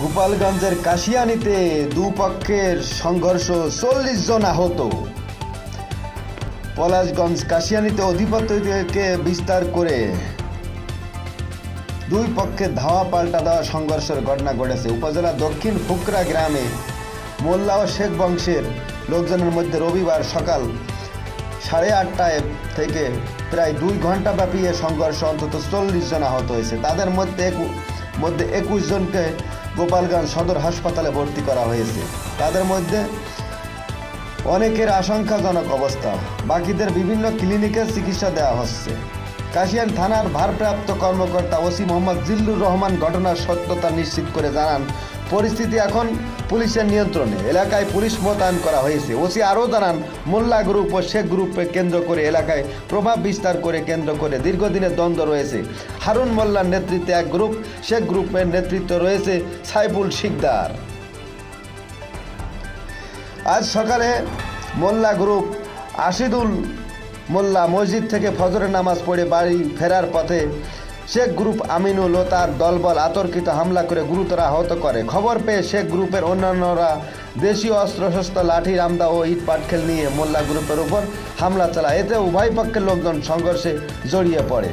গোপালগঞ্জের কাশিয়ানিতে দুপক্ষের সংঘর্ষ চল্লিশ জন আহত। পলাশগঞ্জ কাশিয়ানিতে অধিপত্যকে বিস্তার করে দুই পক্ষে ধাওয়া পাল্টা দেওয়া সংঘর্ষের ঘটনা ঘটেছে। উপজেলা দক্ষিণ ফুকরা গ্রামে মোল্লা ও শেখ বংশের লোকজনের মধ্যে রবিবার সকাল সাড়ে আটটায় থেকে প্রায় দুই ঘণ্টা ব্যাপী এ সংঘর্ষ অন্তত চল্লিশ জন আহত হয়েছে। তাদের মধ্যে মধ্যে একুশ জনকে গোপালগঞ্জ সদর হাসপাতালে ভর্তি করা হয়েছে। তাদের মধ্যে অনেকের আশঙ্কাজনক অবস্থা। বাকিদের বিভিন্ন ক্লিনিকে চিকিৎসা দেওয়া হচ্ছে। কাশিয়ান থানার ভারপ্রাপ্ত কর্মকর্তা ওসি মোহাম্মদ জিল্লুর রহমান ঘটনার সত্যতা নিশ্চিত করে জানান পরিস্থিতি এখন পুলিশের নিয়ন্ত্রণে। এলাকায় পুলিশ মোতায়েন করা হয়েছে। ওসি আরও জানান, মোল্লা গ্রুপ ও শেখ গ্রুপকে কেন্দ্র করে এলাকায় প্রভাব বিস্তার করে কেন্দ্র করে দীর্ঘদিনের দ্বন্দ্ব রয়েছে। হারুন মোল্লার নেতৃত্বে এক গ্রুপ, শেখ গ্রুপের নেতৃত্ব রয়েছে সাইফুল শিকদার। আজ সকালে মোল্লা গ্রুপ আশিদুল মোল্লা মসজিদ থেকে ফজরের নামাজ পড়ে বাড়ি ফেরার পথে শেখ গ্রুপ আমিনুল ও তার দলবল আতর্কিত হামলা করে গুরুতর আহত করে। খবর পেয়ে শেখ গ্রুপের অন্যান্যরা দেশীয় অস্ত্রশস্ত্র, লাঠি, রামদা ও ইট পাটখেল নিয়ে মোল্লা গ্রুপের উপর হামলা চালায়। এতে উভয় পক্ষের লোকজন সংঘর্ষে জড়িয়ে পড়ে।